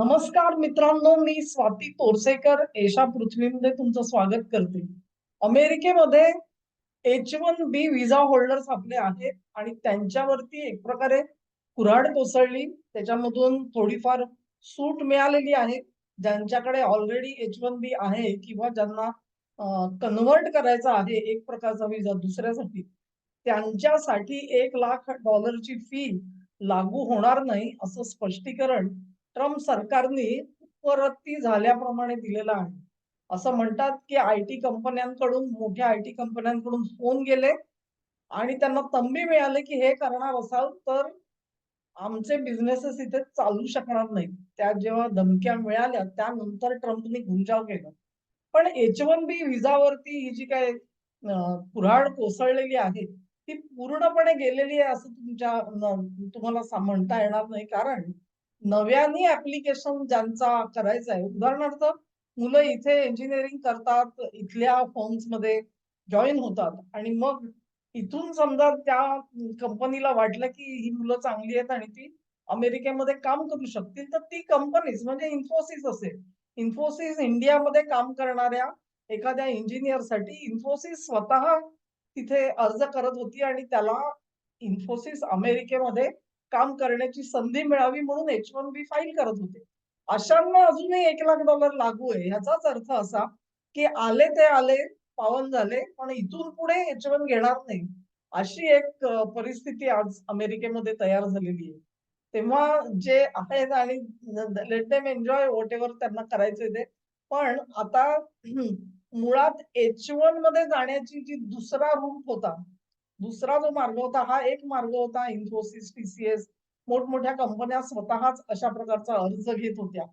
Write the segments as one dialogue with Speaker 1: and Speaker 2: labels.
Speaker 1: नमस्कार मित्रांनो मी स्वाती तोरसेकर एशा पृथ्वीमध्ये तुमचं स्वागत करते. अमेरिकेमध्ये H one B visa holders आपले आहेत आणि त्यांच्यावरती एक प्रकारे कुऱ्हाड कोसळली. त्याच्यामधून थोडीफार सूट मिळालेली आहे. ज्यांच्याकडे ऑलरेडी एच वन बी आहे किंवा ज्यांना कन्व्हर्ट करायचा आहे एक प्रकारचा विजा दुसऱ्यासाठी त्यांच्यासाठी एक लाख डॉलरची फी लागू होणार नाही असं स्पष्टीकरण ट्रम्प सरकारने परती झाल्याप्रमाणे दिलेलं आहे. असं म्हणतात की आय टी कंपन्यांकडून मोठ्या आय टी कंपन्यांकडून फोन गेले आणि त्यांना तंबी मिळाले की हे करणार असाल तर आमचे बिझनेसेस इथे चालू शकणार नाहीत. त्या जेव्हा धमक्या मिळाल्या त्यानंतर ट्रम्पनी गुंजाव केला. पण एच वन बी विजावरती ही जी काय कुऱ्हाड कोसळलेली आहे ती पूर्णपणे गेलेली आहे असं तुमच्या तुम्हाला म्हणता येणार नाही. कारण नव्याने ऍप्लिकेशन ज्यांचा करायचा आहे. उदाहरणार्थ मुलं इथे इंजिनिअरिंग करतात इथल्या फॉर्म्समध्ये जॉईन होतात आणि मग इथून समजा त्या कंपनीला वाटलं की ही मुलं चांगली आहेत आणि ती अमेरिकेमध्ये काम करू शकतील तर ती कंपनीज म्हणजे इन्फोसिस असेल. इन्फोसिस इंडियामध्ये काम करणाऱ्या एखाद्या इंजिनियरसाठी इन्फोसिस स्वतः तिथे अर्ज करत होती आणि त्याला इन्फोसिस अमेरिकेमध्ये काम करण्याची संधी मिळावी म्हणून एच वन बी फाईल करत होते. अशांना अजूनही एक लाख डॉलर लागू आहे. ह्याचाच अर्थ असा की आले ते आले पावन झाले पण इथून पुढे एच वन घेणार नाही. अशी एक परिस्थिती आज अमेरिकेमध्ये तयार झालेली आहे. तेव्हा जे आहेत आणि let them enjoy whatever त्यांना करायचे ते. पण आता मुळात एच वनमध्ये जाण्याची जी दुसरा रूट होता दुसरा जो मार्ग होता हा एक मार्ग होता इन्फोसिस टीसीएस. मोठमोठ्या कंपन्या स्वतःच अशा प्रकारचा अर्ज घेत होत्या.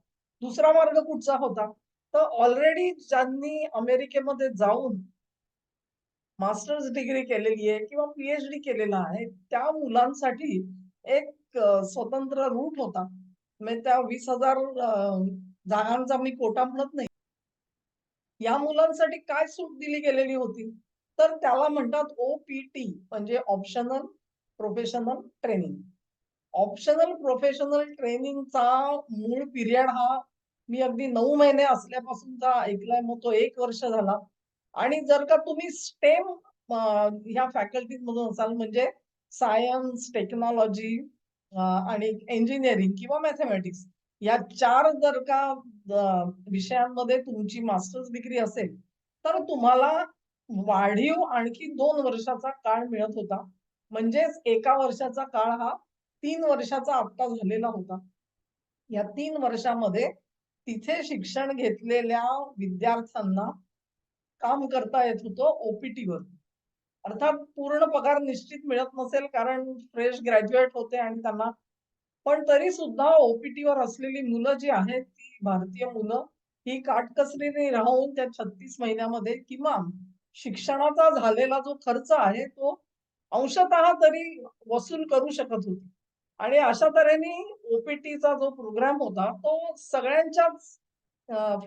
Speaker 1: दुसरा मार्ग कुठचा होता? तर ऑलरेडी ज्यांनी अमेरिकेमध्ये जाऊन मास्टर्स डिग्री केलेली आहे किंवा पीएचडी केलेला आहे त्या मुलांसाठी एक स्वतंत्र रूट होता. म्हणजे त्या वीस हजार जागांचा मी कोटा म्हणत नाही. या मुलांसाठी काय सूट दिली गेलेली होती? तर त्याला म्हणतात ओपीटी म्हणजे optional professional training optional professional ट्रेनिंगचा मूळ पिरियड हा मी अगदी नऊ महिने असल्यापासूनचा ऐकलाय मग तो एक वर्ष झाला. आणि जर का तुम्ही स्टेम ह्या फॅकल्टीज मधून असाल म्हणजे सायन्स टेक्नॉलॉजी आणि इंजिनिअरिंग किंवा मॅथमॅटिक्स या चार जर का विषयांमध्ये तुमची मास्टर्स डिग्री असेल तर तुम्हाला वाढीव आणखी दोन वर्षाचा काळ मिळत होता. म्हणजेच एका वर्षाचा काळ हा तीन वर्षाचा आत्ता झालेला होता. या तीन वर्षामध्ये तिथे शिक्षण घेतलेल्या विद्यार्थ्यांना काम करता येत होतं ओपीटी वर अर्थात पूर्ण पगार निश्चित मिळत नसेल कारण फ्रेश ग्रॅज्युएट होते आणि त्यांना पण तरी सुद्धा ओपीटी वर असलेली मुलं जी आहेत ती भारतीय मुलं ही काटकसरीने राहून त्या छत्तीस महिन्यामध्ये किमान शिक्षणाचा झालेला जो खर्च आहे तो अंशतः तरी वसूल करू शकत होती. आणि अशा तऱ्हेने ओपीटीचा जो प्रोग्राम होता तो सगळ्यांच्याच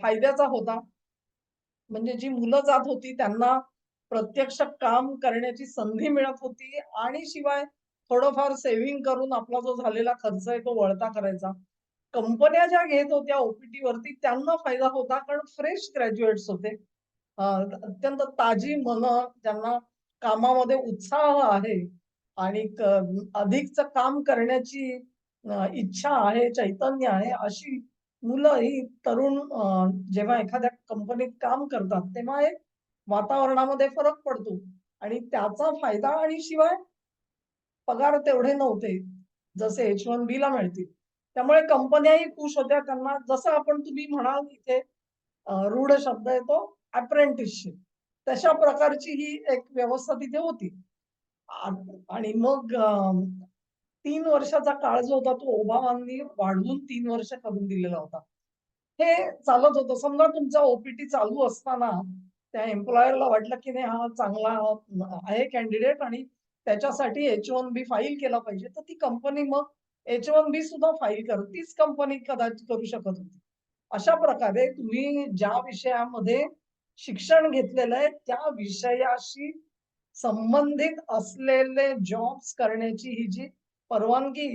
Speaker 1: फायद्याचा होता. म्हणजे जी मुलं जात होती त्यांना प्रत्यक्ष काम करण्याची संधी मिळत होती आणि शिवाय थोडंफार सेव्हिंग करून आपला जो झालेला खर्च आहे तो वळता करायचा. कंपन्या ज्या घेत होत्या ओपीटी वरती त्यांना फायदा होता कारण फ्रेश ग्रॅज्युएट्स होते. अत्यंत ताजी मन ज्यांना कामामध्ये उत्साह आहे आणि अधिकच काम करण्याची इच्छा आहे चैतन्य आहे अशी मुलं ही तरुण जेव्हा एखाद्या कंपनीत काम करतात तेव्हा एक वातावरणामध्ये फरक पडतो. आणि त्याचा फायदा आणि शिवाय पगार तेवढे नव्हते जसे एच वन बी ला मिळतील. त्यामुळे कंपन्याही खुश होत्या. त्यांना जसं आपण तुम्ही म्हणाल इथे रूढ शब्द येतो अप्रेंटिसशिप. तशा प्रकारची ही एक व्यवस्था तिथे होती. आणि मग तीन वर्षाचा काळ जो होता तो ओबामांनी वाढवून तीन वर्ष करून दिलेला होता. हे चालत होतं. समजा तुमचा ओपीटी चालू असताना त्या एम्प्लॉयरला वाटलं की नाही हा चांगला आहे कॅन्डिडेट आणि त्याच्यासाठी एच वन बी फाईल केला पाहिजे तर ती कंपनी मग एच वन बी सुद्धा फाईल कर तीच कंपनी कदाचित करू शकत होती. अशा प्रकारे तुम्ही ज्या विषयामध्ये शिक्षण घेतलेलं आहे त्या विषयाशी संबंधित असलेले जॉब्स करण्याची ही जी परवानगी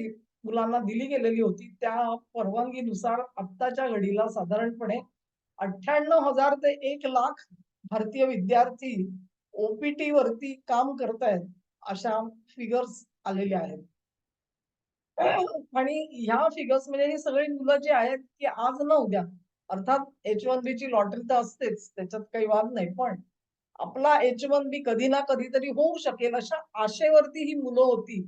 Speaker 1: मुलांना दिली गेलेली होती त्या परवानगीनुसार आत्ताच्या घडीला साधारणपणे अठ्ठ्याण्णव हजार ते एक लाख भारतीय विद्यार्थी ओपीटी वरती काम करतायत अशा फिगर्स आलेल्या आहेत. आणि ह्या फिगर्स म्हणजे ही सगळी मुलं जी आहेत की आज न उद्या अर्थात एच वन बी ची लॉटरी तर असतेच त्याच्यात काही वाद नाही. पण आपला एच वन बी कधी ना कधीतरी होऊ शकेल अशा आशेवरती ही मुलं होती.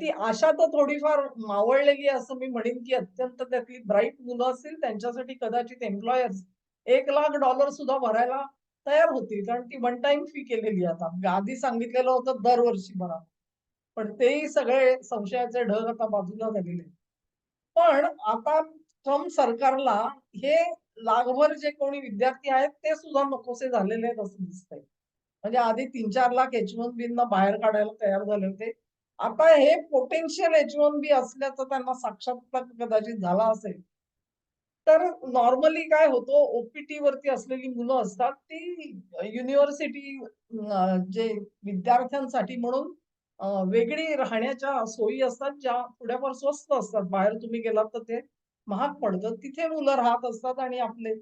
Speaker 1: ती आशा तर थोडीफार मावळलेली असं मी म्हणेन की अत्यंत त्यातली ब्राईट मुलं असतील त्यांच्यासाठी कदाचित एम्प्लॉयर्स एक लाख डॉलर सुद्धा भरायला तयार होतील. कारण ती वन टाइम फी केलेली आता आधी सांगितलेलं होतं दरवर्षी भरा. पण तेही सगळे संशयाचे ढग आता बाजूला झालेले पण आता ट्रम्प सरकारला हे लाखभर जे कोणी विद्यार्थी आहेत ते सुद्धा नकोसे झालेले आहेत असं दिसतंय. म्हणजे आधी तीन चार लाख एच वन बी बाहेर काढायला तयार झाले होते. आता हे पोटेन्शियल एच वन बी असल्याचं त्यांना साक्षात्कार कदाचित झाला असेल. तर नॉर्मली काय होतं ओपीटी वरती असलेली मुलं असतात ती युनिव्हर्सिटी जे विद्यार्थ्यांसाठी म्हणून वेगळी राहण्याच्या सोयी असतात ज्या थोड्याफार स्वस्त असतात. बाहेर तुम्ही गेलात तर ते महाग पडतं तिथे मुलं राहत असतात आणि आपले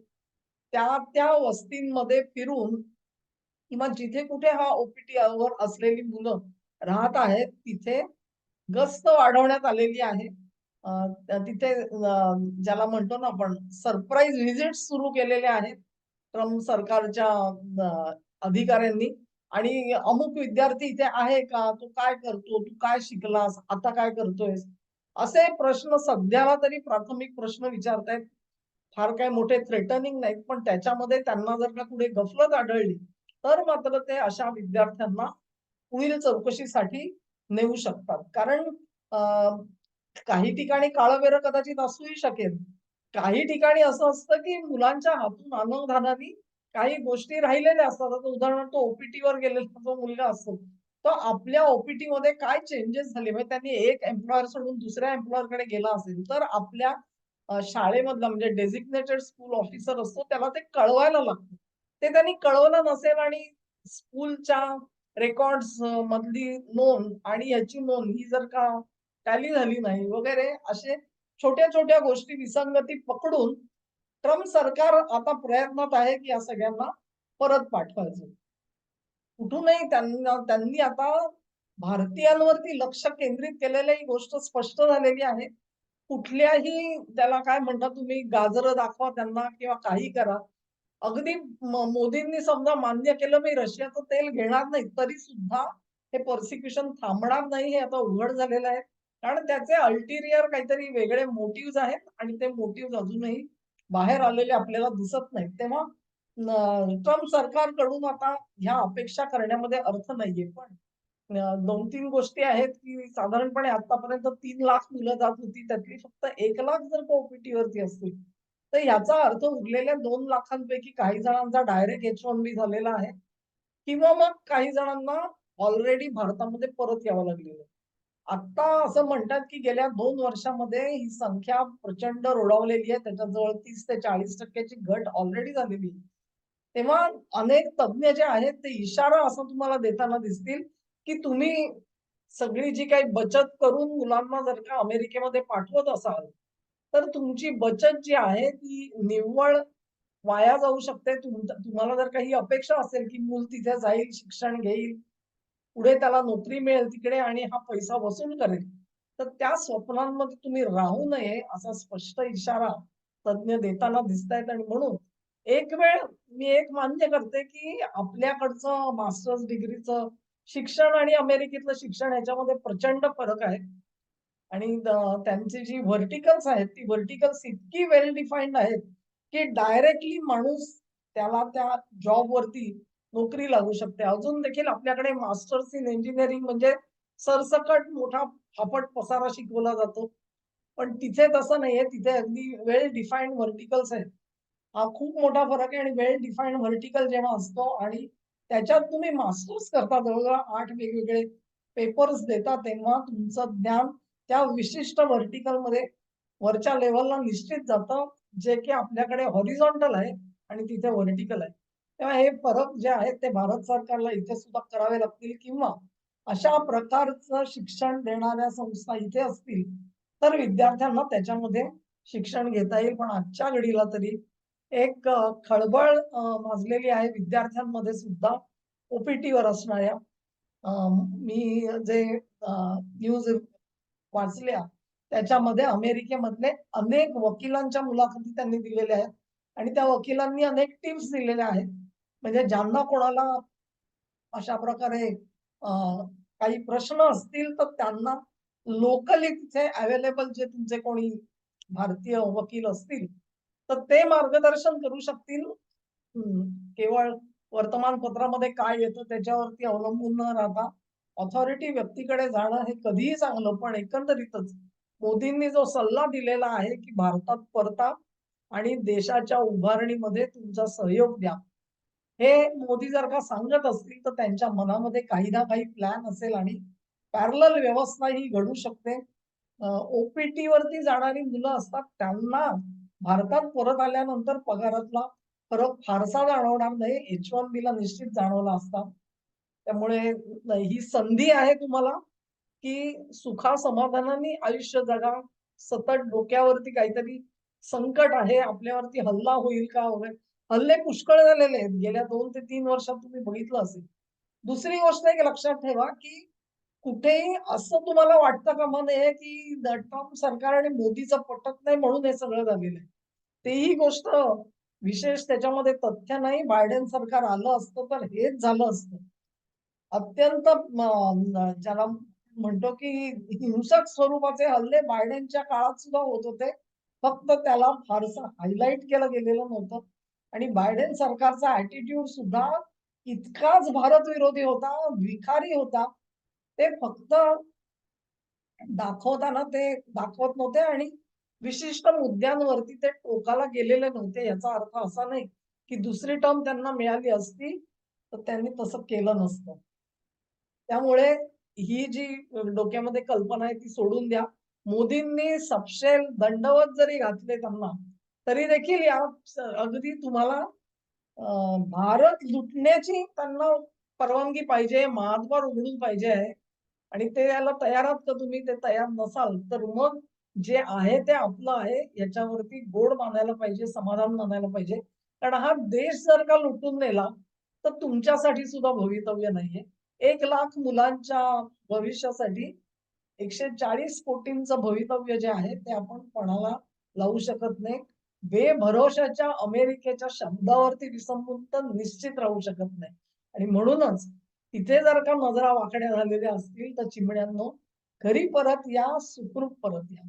Speaker 1: त्या त्या वस्तींमध्ये फिरून किंवा जिथे कुठे हा ओपीटी वर असलेली मुलं राहत आहेत तिथे गस्त वाढवण्यात आलेली आहे. तिथे ज्याला म्हणतो ना आपण सरप्राईज व्हिजिट सुरू केलेले आहेत ट्रम्प सरकारच्या अधिकाऱ्यांनी. आणि अमुक विद्यार्थी इथे आहे का? तू काय करतो? तू काय शिकलास? आता काय करतोयस? असे प्रश्न सध्याला तरी प्राथमिक प्रश्न विचारतायत. फार काय मोठे थ्रेटनिंग नाहीत पण त्याच्यामध्ये त्यांना जर का कुठे गफलत आढळली तर मात्र ते अशा विद्यार्थ्यांना पुढील चौकशीसाठी नेऊ शकतात. कारण काही ठिकाणी काळवेर कदाचित असूही शकेल. काही ठिकाणी असं असतं की मुलांच्या हातून अनुधानाने काही गोष्टी राहिलेल्या असतात. आता उदाहरणार्थ ओपीटी वर गेलेला जो मुलगा असतो तो आपल्या ओपीटी मध्ये काय चेंजेस झाले? म्हणजे त्यांनी एक एम्प्लॉयर सोडून दुसऱ्या एम्प्लॉयरकडे गेला असेल तर आपल्या शाळेमधला म्हणजे डेझिग्नेटेड स्कूल ऑफिसर असतो त्याला ते कळवायला लागतं. ते त्यांनी कळवलं नसेल आणि स्कूलच्या रेकॉर्ड्स मधली नोंद आणि याची नोंद ही जर का टॅली झाली नाही वगैरे असे छोट्या छोट्या गोष्टी विसंगती पकडून ट्रम्प सरकार आता प्रयत्नात आहे की या सगळ्यांना परत पाठवायचं. कुठूनही त्यांना त्यांनी आता भारतीयांवरती लक्ष केंद्रित केलेल्या ही गोष्ट स्पष्ट झालेली आहे. कुठल्याही त्याला काय म्हणता तुम्ही गाजर दाखवा त्यांना किंवा काही करा. अगदी मोदींनी समजा मान्य केलं मी रशियाचं तेल घेणार नाही तरी सुद्धा हे परसिक्युशन थांबणार नाही हे आता उघड झालेलं आहे. कारण त्याचे अल्टिरियर काहीतरी वेगळे मोटिव्ह आहेत आणि ते मोटिव्ह अजूनही बाहेर आलेले आपल्याला दिसत नाहीत. तेव्हा ट्रम्प सरकारकडून आता ह्या अपेक्षा करण्यामध्ये अर्थ नाहीये. पण दोन तीन गोष्टी आहेत की साधारणपणे आतापर्यंत तीन लाख मुलं जात होती त्यातली फक्त एक लाख जर का वरती असतील तर याचा अर्थ उरलेल्या दोन लाखांपैकी काही जणांचा डायरेक्ट एच वन बी झालेला आहे. किंवा मग काही जणांना ऑलरेडी भारतामध्ये परत यावं लागलेलं आता असं म्हणतात की गेल्या दोन वर्षामध्ये ही संख्या प्रचंड रोडावलेली आहे. त्याच्याजवळ तीस ते चाळीस टक्क्याची घट ऑलरेडी झालेली आहे. तेव्हा अनेक तज्ञ जे आहेत ते इशारा असं तुम्हाला देताना दिसतील की तुम्ही सगळी जी काही बचत करून मुलांना जर का अमेरिकेमध्ये पाठवत असाल तर तुमची बचत जी आहे ती निव्वळ वाया जाऊ शकते. तुम- तुम्हाला जर काही अपेक्षा असेल की मूल तिथे जाईल शिक्षण घेईल पुढे त्याला नोकरी मिळेल तिकडे आणि हा पैसा वसूल करेल तर त्या स्वप्नांमध्ये तुम्ही राहू नये असा स्पष्ट इशारा तज्ञ देताना दिसतायत. आणि म्हणून एक वेळ मी एक मान्य करते की आपल्याकडचं मास्टर्स डिग्रीचं शिक्षण आणि अमेरिकेतलं शिक्षण याच्यामध्ये प्रचंड फरक आहे. आणि त्यांची जी व्हर्टिकल्स आहेत ती व्हर्टिकल्स इतकी वेल डिफाईन्ड आहेत की डायरेक्टली माणूस त्याला त्या जॉब वरती नोकरी लागू शकते. अजून देखील आपल्याकडे मास्टर्स इन इंजिनिअरिंग म्हणजे सरसकट मोठा फापट पसारा शिकवला जातो. पण तिथे तसं नाहीये तिथे अगदी वेल डिफाईंड व्हर्टिकल्स आहेत. हा खूप मोठा फरक आहे आणि वेल डिफाईन्ड व्हर्टिकल जेव्हा असतो आणि त्याच्यात तुम्ही मास्टर्स करता जवळजवळ आठ वेगवेगळे पेपर्स देता तेव्हा तुमचं ज्ञान त्या विशिष्ट व्हर्टिकलमध्ये वरच्या लेवलला निश्चित जातं जे की आपल्याकडे हॉरिझॉन्टल आहे आणि तिथे व्हर्टिकल आहे. तेव्हा हे फरक जे आहेत ते भारत सरकारला इथे सुद्धा करावे लागतील किंवा अशा प्रकारचं शिक्षण देणाऱ्या संस्था इथे असतील तर विद्यार्थ्यांना त्याच्यामध्ये शिक्षण घेता येईल. पण आजच्या घडीला तरी एक खळबळ माजलेली आहे विद्यार्थ्यांमध्ये सुद्धा ओपीटी वर असणाऱ्या अ, मी जे न्यूज वाचल्या त्याच्यामध्ये अमेरिकेमधले अनेक वकिलांच्या मुलाखती त्यांनी दिलेल्या आहेत. आणि त्या वकिलांनी अनेक टिप्स दिलेल्या आहेत. म्हणजे ज्यांना कोणाला अशा प्रकारे काही प्रश्न असतील तर त्यांना लोकली तिथे अवेलेबल जे तुमचे कोणी भारतीय वकील असतील तर ते मार्गदर्शन करू शकतील. केवळ वर्तमानपत्रामध्ये काय येतं त्याच्यावरती अवलंबून न राहता ऑथॉरिटी व्यक्तीकडे जाणं हे कधीही चांगलं पण एकंदरीतच मोदींनी जो सल्ला दिलेला आहे की भारतात परता आणि देशाच्या उभारणीमध्ये तुमचा सहयोग द्या. हे मोदी जर का सांगत असतील तर त्यांच्या मनामध्ये काही ना काही प्लॅन असेल आणि पॅरल व्यवस्था ही घडू शकते. ओपीटी वरती जाणारी मुलं असतात त्यांना भारतात परत आल्यानंतर पगारातला फरक फारसा जाणवणार नाही. एच वन बी ला निश्चित जाणवला असता. त्यामुळे ही संधी आहे तुम्हाला की सुखा समाधानाने आयुष्य जगा. सतत डोक्यावरती काहीतरी संकट आहे आपल्यावरती हल्ला होईल का वगैरे. हल्ले पुष्कळ झालेले आहेत. गेल्या दोन ते तीन वर्षात तुम्ही बघितलं असेल. दुसरी गोष्ट एक लक्षात ठेवा की कुठेही असं तुम्हाला वाटतं का नये की ट्रम्प सरकार आणि मोदीचं पटत नाही म्हणून हे सगळं झालेलं आहे. तेही गोष्ट विशेष त्याच्यामध्ये तथ्य नाही. बायडेन सरकार आलं असतं तर हेच झालं असतं. अत्यंत ज्याला म्हणतो की हिंसक स्वरूपाचे हल्ले बायडेनच्या काळात सुद्धा होत होते. फक्त त्याला फारसं हायलाइट केलं गेलेलं नव्हतं. आणि बायडेन सरकारचा ऍटिट्यूड सुद्धा इतकाच भारत विरोधी होता विखारी होता. ते फक्त दाखवताना ते दाखवत नव्हते आणि विशिष्ट मुद्द्यांवरती ते टोकाला गेलेले नव्हते याचा अर्थ असा नाही की दुसरी टर्म त्यांना मिळाली असती तर त्यांनी तसं केलं नसतं. त्यामुळे ही जी डोक्यामध्ये कल्पना आहे ती सोडून द्या. मोदींनी सपशेल दंडवत जरी घातले त्यांना तरी देखील या अगदी तुम्हाला भारत लुटण्याची त्यांना परवानगी पाहिजे महाद्वार उघडून पाहिजे आहे. आणि ते याला तयार का तुम्ही? ते तयार नसाल तर मग जे आहे ते आपलं आहे याच्यावरती गोड मानायला पाहिजे समाधान मानायला पाहिजे. कारण हा देश जर का लुटून नेला तर तुमच्यासाठी सुद्धा भवितव्य नाहीये. एक लाख मुलांच्या भविष्यासाठी एकशे चाळीस कोटींचं भवितव्य जे आहे ते आपण कोणाला लावू शकत नाही. बेभरोशाच्या अमेरिकेच्या शब्दावरती विसंबून तर निश्चित राहू शकत नाही. आणि म्हणूनच तिथे जर का नजरा वाकड्या झालेल्या असतील तर चिमण्यांनो घरी परत या सुखरूप परत या.